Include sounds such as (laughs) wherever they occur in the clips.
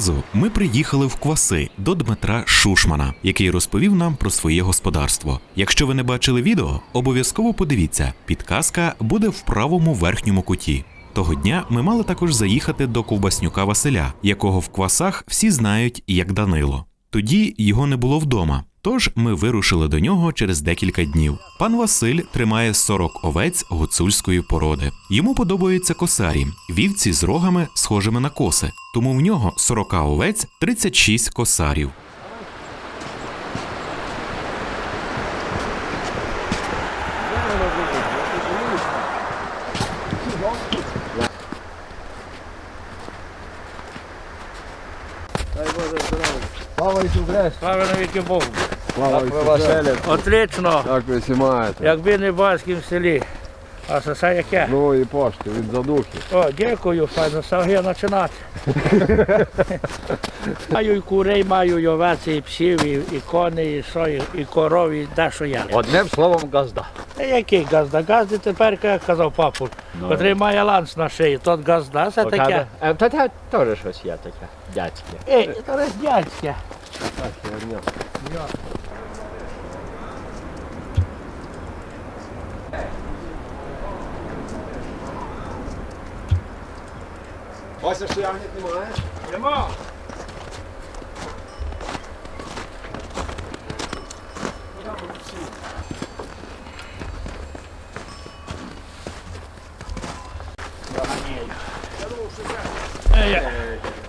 Разу ми приїхали в Кваси до Дмитра Шушмана, який розповів нам про своє господарство. Якщо ви не бачили відео, обов'язково подивіться. Підказка буде в правому верхньому куті. Того дня ми мали також заїхати до ковбаснюка Василя, якого в квасах всі знають як Данило. Тоді його не було вдома. Тож ми вирушили до нього через декілька днів. Пан Василь тримає 40 овець гуцульської породи. Йому подобаються косарі, вівці з рогами, схожими на коси. Тому в нього 40 овець, 36 косарів. Слава Ісусу Христу! Слава навіки Богу. Слава ви Отлично. як ви всі? Якби не в барськім селі. А це все яке? Ну і пошти від задухи. О, дякую, файно, саги починати. маю і курей, маю і овець, і псів, і, і коней, і сої, і коров, і де що я. Одним словом газда. Та який газда? Газди тепер, як казав папу, котрий має ланц на шиї, тот газда, це таке. Е, Та те теж щось є таке, дядьке. Ей, це роздядське. Ось що ягнят немає. Нема.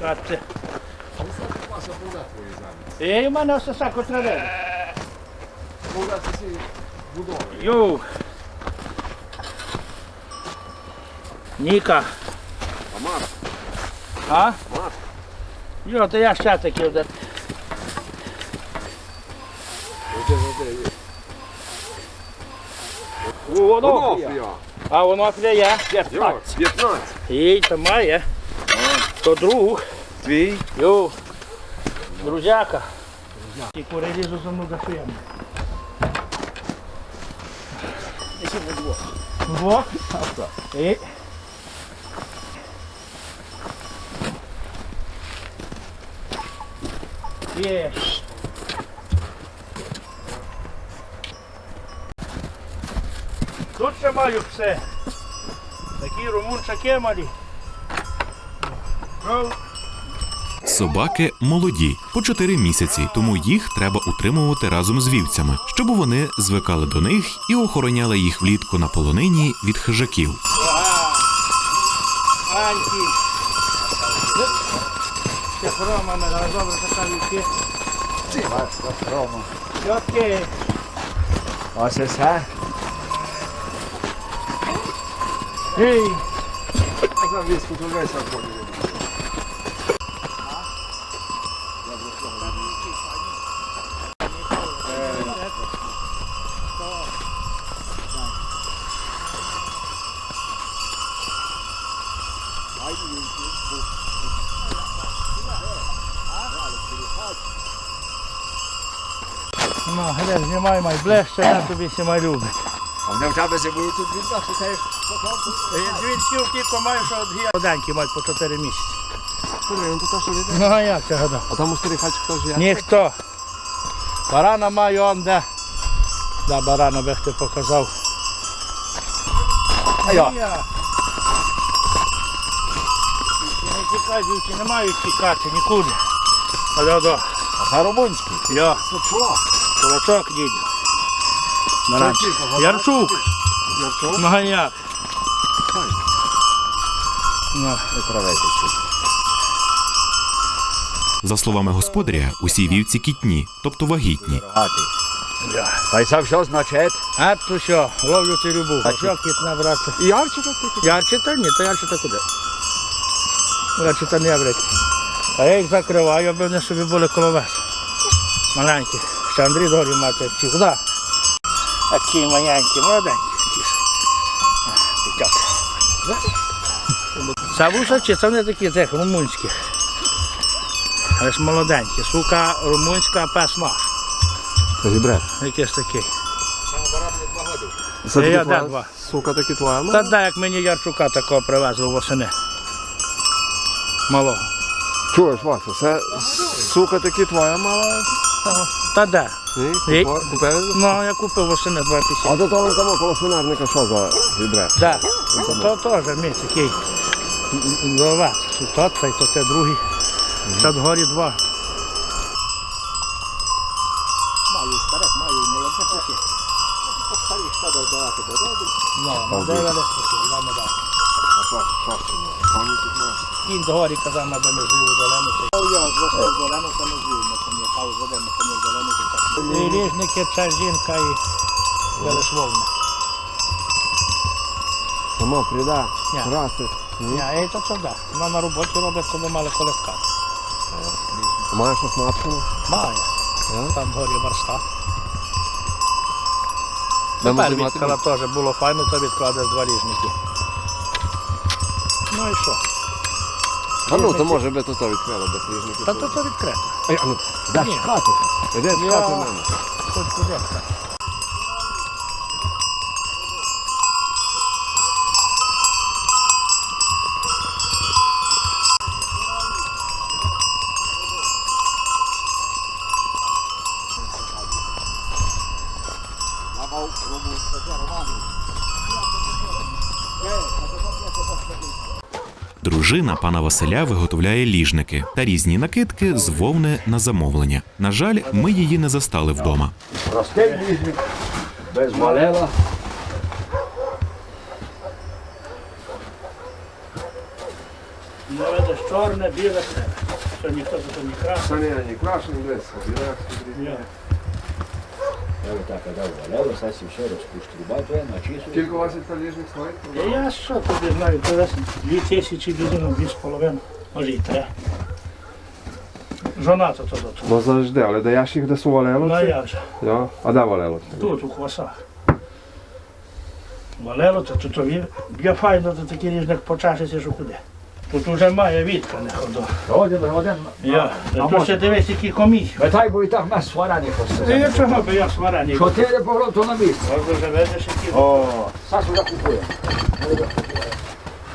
Катте. Ей, у мене все сако треба. Йоу. Ніка. А мат? А? Йо, то я ще таки один. Воно, я. а воно клеє. Йо, 15. І то має. То друг. Твій. Йо. Друзяка. І кури за мною за шиями. Вдвох? І. Є. Тут ще маю все. Такі румунчаки малі. Ну, Собаки молоді по 4 місяці, тому їх треба утримувати разом з вівцями, щоб вони звикали до них і охороняли їх влітку на полонині від хижаків. Аньки. Це хрома мене добре така віки. Окей. Ось і все. Ей. А за віску то весь обходить. Ну, глянь, знімай май ближче, я тобі сі май любить. А вони в тебе зимують тут від нас, ти Дві тільки маю, що от гія. Оденькі мають по 4 місяці. Ну. Ну, а як це гадав? А там у старий хачик теж є. Ніхто. Барана маю он де. Да, барана би ти показав. А я. Не тікай, дівки, не мають тікати нікуди. А це. Я, Сачок. кулачок дідю. Баранчик. Ярчук. Ярчук. А як? Не травити чуть. За словами господаря, усі вівці кітні, тобто вагітні. Та й це все значить. А то що, ловлю ти любу. А що кіт набрати? Ярче тут таке. Ярче-то ні, то ярче-то куди? Ярче-то не брать. А я їх закриваю, аби вони собі були коло вас. Маленькі. Ще Андрій дорі мати. Чи куди? Такі маленькі, молоденькі. Це вусачі, це вони такі цих румунських. Але ж молоденькі. Сука румунська, пес наш. Це гібрид. Якийсь такий. Це Я де два. сука, таки твоя. Та да, як мені Ярчука такого привезли восени. Малого. Чуєш, Вася, це сука таки твоя мала? Та де? Ні? Ні. Купа- Купили? Ну, я купив восени 2000. А до того там коло свинарника що за гібрид? Да. То теж мій такий новат. То цей, то це другий. Це горі два. Маю старих, маю молодих такі. Старих треба здавати роду. Ну, ну, де вони такі, я не дам. А що, що це? Коні тут маєш? Кінь до горі казав, аби жив у зелену. Я зростав зелену, то не жив, не пам'ятав зелену, то не зелену. І ріжники, ця жінка і Велесловна. Сама прийде, Ні. красить. Ні, то це да. Вона на роботі робить, коли мали колеска. Маєш оснащену? Має. Так. Там горі верста. Тепер відкала теж було файно, то відкладеш два ріжники. Ну і що? А ну, то може би тут відкрило до крижників. Та то то відкрито. А ну, дай Ні. чекати. Де ж Я- в мене. Хоч куди. Дружина пана Василя виготовляє ліжники та різні накидки з вовни на замовлення. На жаль, ми її не застали вдома. Простий ліжник, без валела. Ну, видиш, чорне, біле. Що ніхто тут не красить. Це не, не крашений десь, біля. Ні. Я би так казав, валело, зараз все розпуштрубати, начісу. Скільки у вас цей ліжник стоїть? Та Я що тобі знаю, то десь дві тисячі людину, дві з половиною, може і три. Жона то тут. Ну завжди, але даєш їх десь у валело? Ну а як же? Я? А де валело? Тут, у хвасах. Валело, то тут є, є файно, то такий різник почашиться, що куди. Тут уже має відка не ходу. Один, один. Я, А тут може? ще дивись, які комісії. Питай, бо і так нас сварані Та просто. я чого би я сварані. Чотири погром, то на місці. Може вже видиш, які. О, Сас вже купує.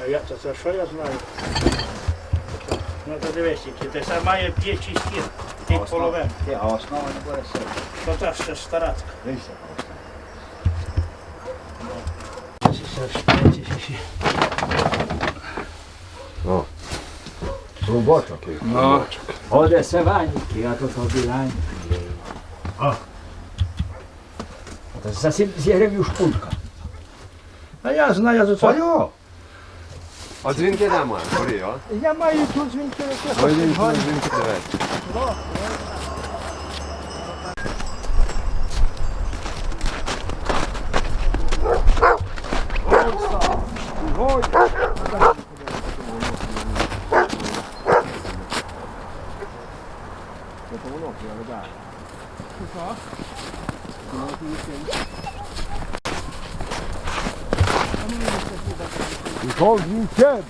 А я то це що я знаю? Ну то дивись, які. Ти сам має п'є чи стін. Ти половин. А основа не буде все. То та ще старатка. Дивися, Трубочок. Ну. Оде севаньки, а то то біленькі. А. Це за 70 гривень шпулька. А я знаю за це. Алло! А дзвінки немає, горі, а? Я маю тут дзвінки, Ой, дзвінки, дзвінки дивись. Пішов дзвінчен.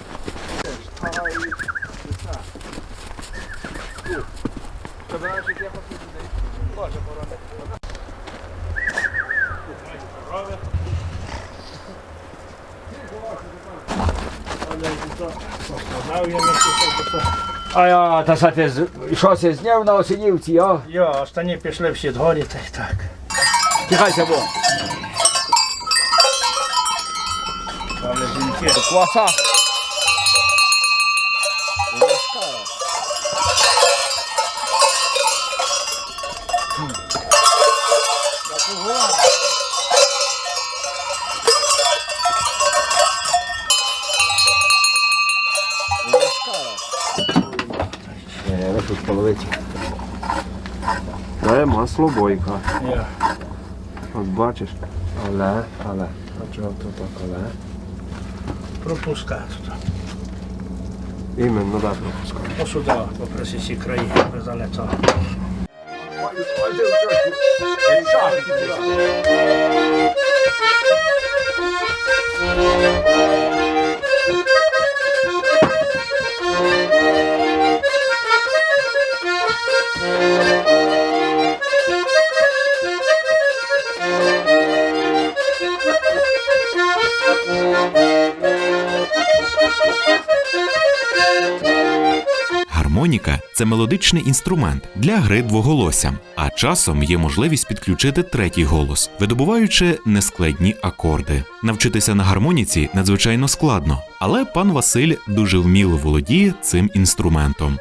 Поскладав я мені це, то- А я, та sa ти, з- що це зняв на осінівці, а? Йо, останні пішли всі дгорі, та й так. Тихайся, бо. Але жінки. Кваса. Половиці. Це масло бойка. Я. От бачиш. Але, але. А чого тут так але? пропускати. Іменно, да, пропускати. Посуда попроси всі краї залетали. Thank you. Мелодичний інструмент для гри двоголоссям, а часом є можливість підключити третій голос, видобуваючи нескладні акорди. Навчитися на гармоніці надзвичайно складно, але пан Василь дуже вміло володіє цим інструментом.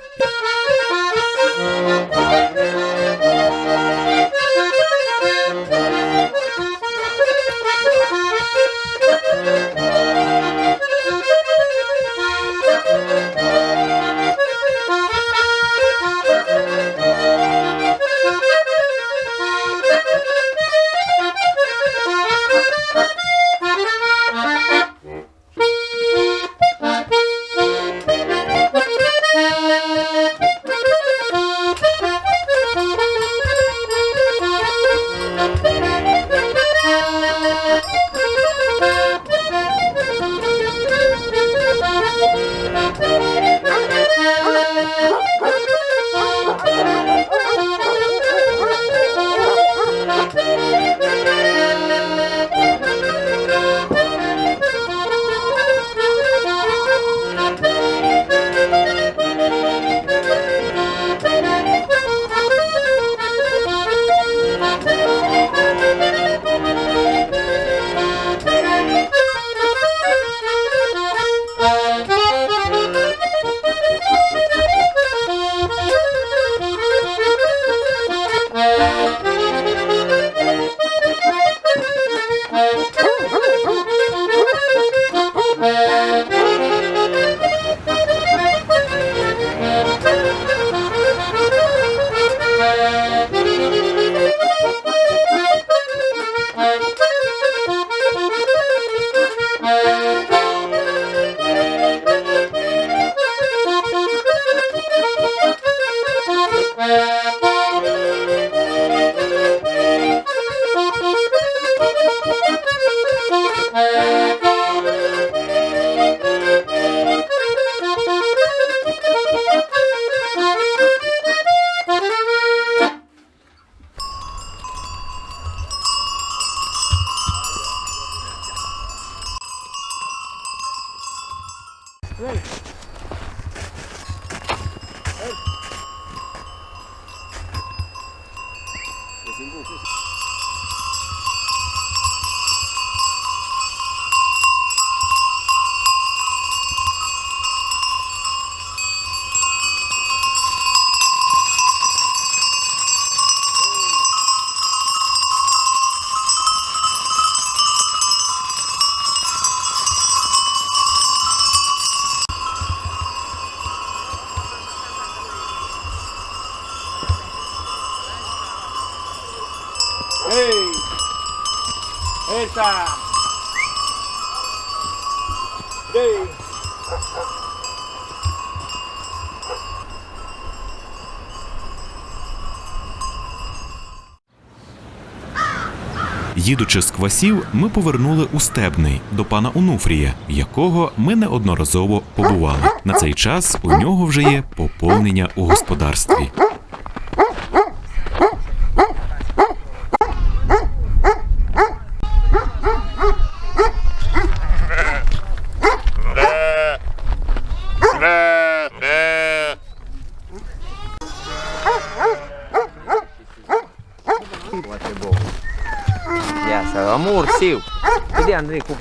Їдучи з квасів, ми повернули у Стебний до пана Унуфрія, якого ми неодноразово побували. На цей час у нього вже є поповнення у господарстві.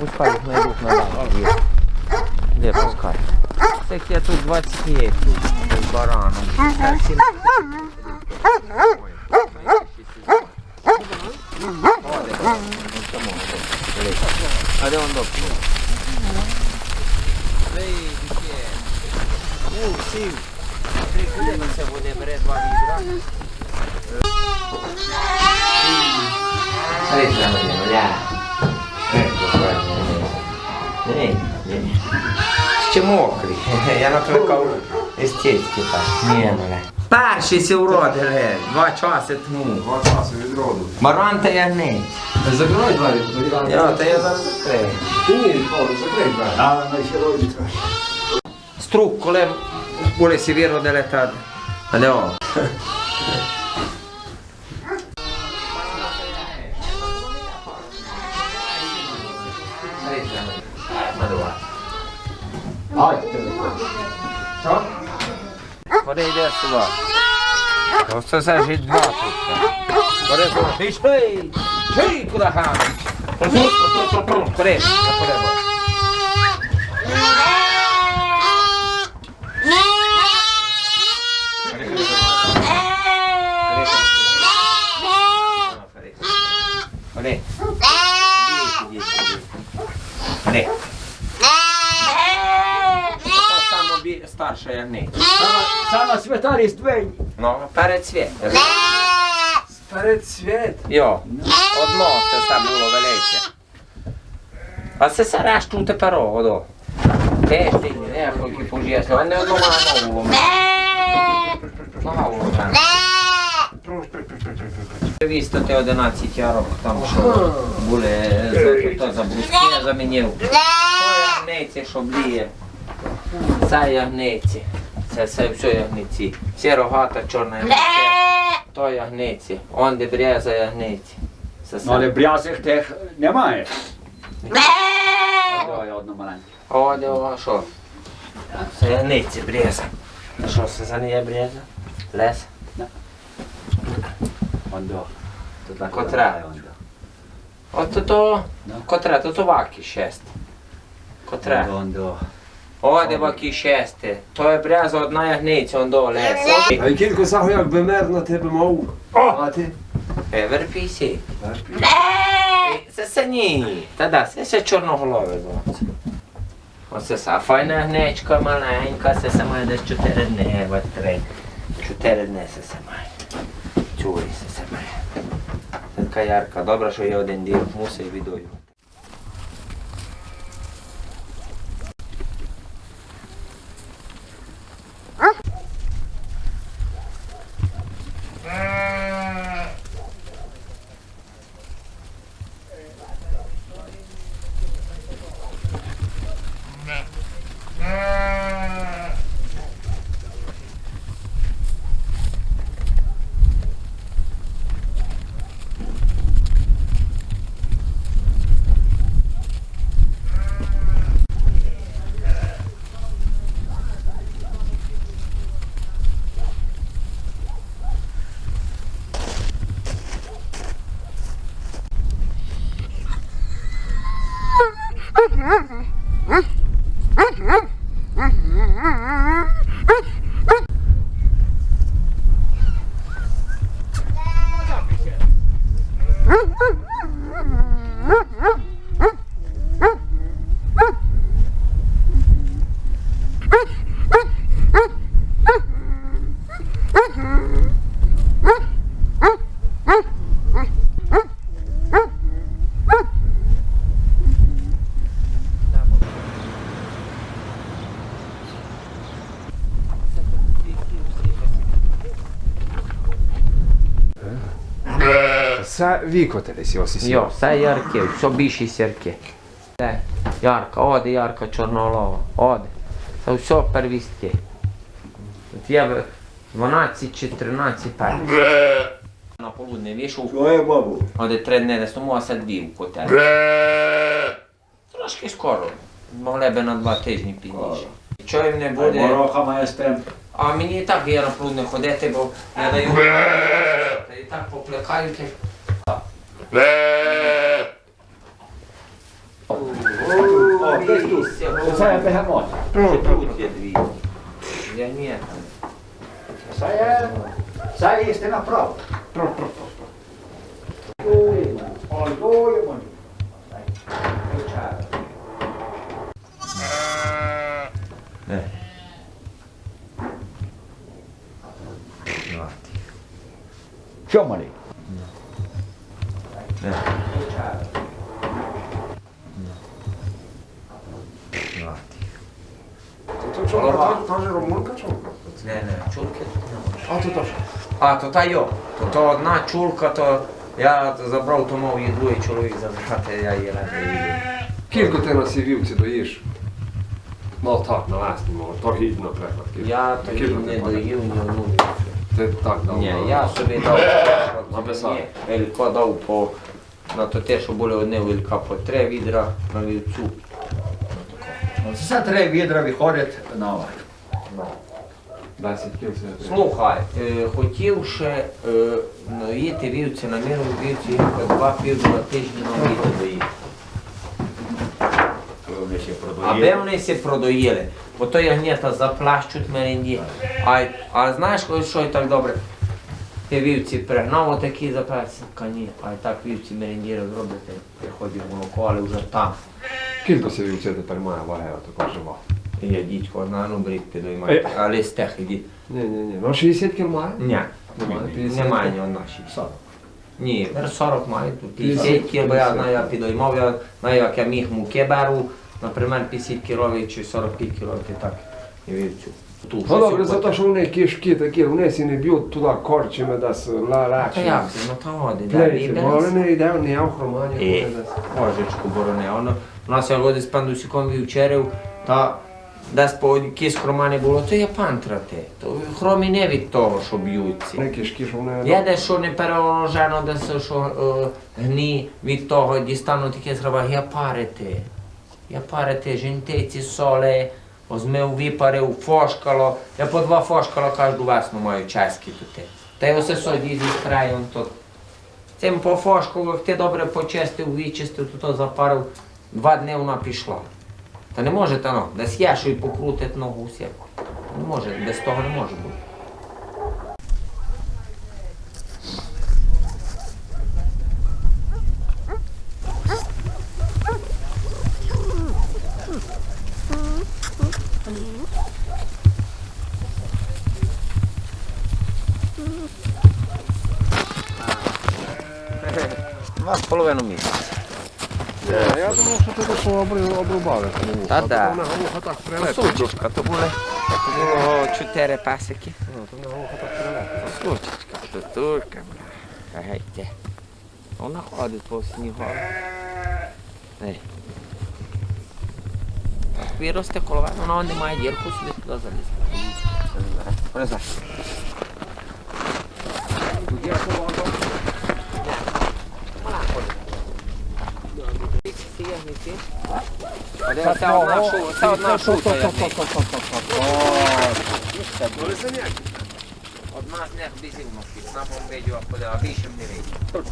Пускай їх найдуть на. Є. Де пускай? Так я тут 20 є тут. З бараном. А де он доктор? Ну, сів. Буде? Бере два відра. Ні, ні. Ще мокрий. Я накликав естетики так. Ні, мене. Перші сі уродили, два часи тому. Два часи від роду. Маран та ягнець. Закривай двері, Я, та я зараз закрию. Ні, закрий двері. А, на ще родиться. Struc, коли буде сі виродили та... Алло. ходи йди сюди. Ось це все ж два тут. Ходи, ходи. Пішли! Чий, куди гам? Ходи, ходи, ходи. Ходи. Ходи. То само бі- старша ягниця. Сама, свята різдвень. Ну, перед світ. Перед світ. Йо, одно це все було велике. А це все решту тепер одо. Тиждень, не, поки пожєсли, а не одно мало було. Нога було там. Вістати 11 ярок, там що були, за- то за бруски я замінив. То ягниці, що бліє. Це ягниці. Це, це все ягниці. Всі рогата, чорна ягниця. То ягниці. Он де бряза ягниці. Це Ну, але брязих тих немає. Ой, одну маленьку. О, де о, що? Це ягниці, бреза. А що це за не є бреза? Лес? Ондо. Котра? От то то, Ну. котре, то то ваки шест. Котре. Ондо, ондо. О, де ваки шести. То є бреза одна ягниця, он до лес. А кілько сагу як би мер на тебе мав. А ти? Е, верпійсі. Це це ні. Та да, це ще чорноголове було. Оце са файна гнечка маленька, це се має десь 4 дні, от три. 4 дні це се має. Чуй, це се має. Це така ярка, добре, що є один дім, мусить відою. Це вікотились його сісі. Йо, це ярки, все більші сірки. Де? Ярка, оде ярка чорноголова, оде. Це все первістки. Тут є 12 чи 13 первістів. На полудне вийшов, Ой, бабу. оде три дні десь тому, а це дві в котелі. Трошки скоро. Могли би на два тижні пізніше. Чого їм не буде? Мороха має стем. А мені і так є на полудне ходити, бо я даю. Та і так поплекають. як О, десь тут. Це є бегемот. Тут є дві. Я ні. Це є... Це є істина правда. Ой, ой, ой, ой. Що малий? То чого? Теж романка чого? Не, не, чулки тут. А то теж. А, то та йо. То, то одна чулка, то я забрав ту мов їду і чоловік забрати, я її не їду. Кілько ти на сівівці доїш? Ну так, на лесні, може, торгід, наприклад. кілько. Я тоді Кілько не ти доїв ні одну. Ти так дав. Ні, на- я собі дав (laughs) Написав. Ні, Елько дав по на то те, що були одне вілька по три відра на вівцю. Це три відра виходить на овач. 10 кіл це. Слухай, е, хотів ще е, наїти вівці на міру вівці по два півдня тижні на літо доїти. Аби вони се продоїли, бо то ягнята заплащуть меренді. А, а знаєш, коли що і так добре? Ти вівці пригнав отакі заплащені, ні, а й так вівці мерендіри зробити, приходить молоко, але вже там. kilkaszerűen mājavahelyet a kazsava. Ilyen gyicskornálom, brittélő, majd alésztek, így. Ne, ne, ne. No, 60 kil máj? Ne. Ne máj, on naši. Nije, jer sarok máj, tu ti sjeć kjer boja naja pidojmovja, naja kja mih mu kebaru, naprimer 50 kilović i 45 kilović i tak. I vidit ću. Tu, no dobro, zato što one keške takie, one si ne bio tuda korčime da se la rači. Pa jak se, no to ode, da ribe. Pleće, bole ne ide, ne ja u hromanju. E, ožečku, boro ne ono. Нас я годи з пандусиком вівчерив, та десь по якійсь хромані було, то є пантрати, то хромі не від того, що б'ються. Вони кишки, що вони... Я десь що не переворожено, десь що е, гні від того дістану таке зробив, я парити. Я парити, жінтиці, соли, озмив, випарив, фошкало. Я по два фошкала кожну весну маю чеські тут. Та й усе соді зі краєм тут. Цим по фошкалу, як ти добре почистив, вичистив, то запарив, два дні вона пішла. Та не може та ну, десь й покрутить ногу всяку. Не може, без того не може бути. Два з половиною місяця. Я думав, що ти такого обрубали. Та да. Вона вуха так прилетить. Сучечка, то були то було чотири пасики. Ну, то вона вуха так прилетить. Сучечка, то турка. бля. Гайте. Вона ходить по снігу. Ей. Виросте коло вона не має дірку, собі туди залізти. Полезай. Це одна шу- це одна шута. я знаю. Одна з них безумно, на бомбею, а більше не вийде.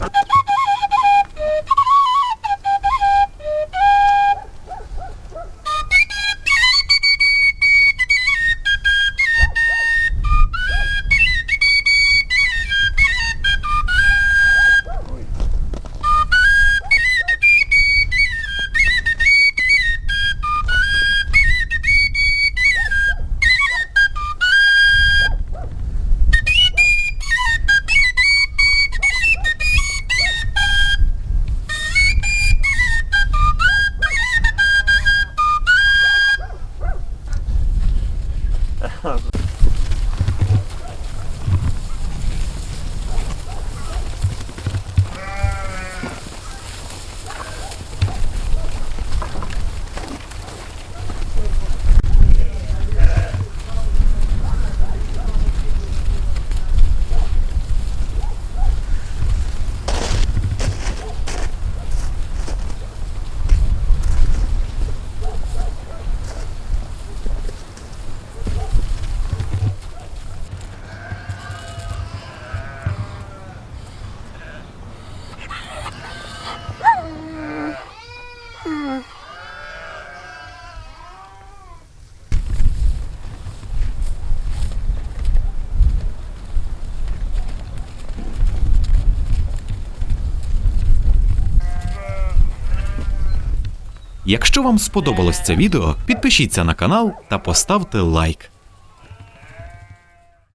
Якщо вам сподобалось це відео, підпишіться на канал та поставте лайк.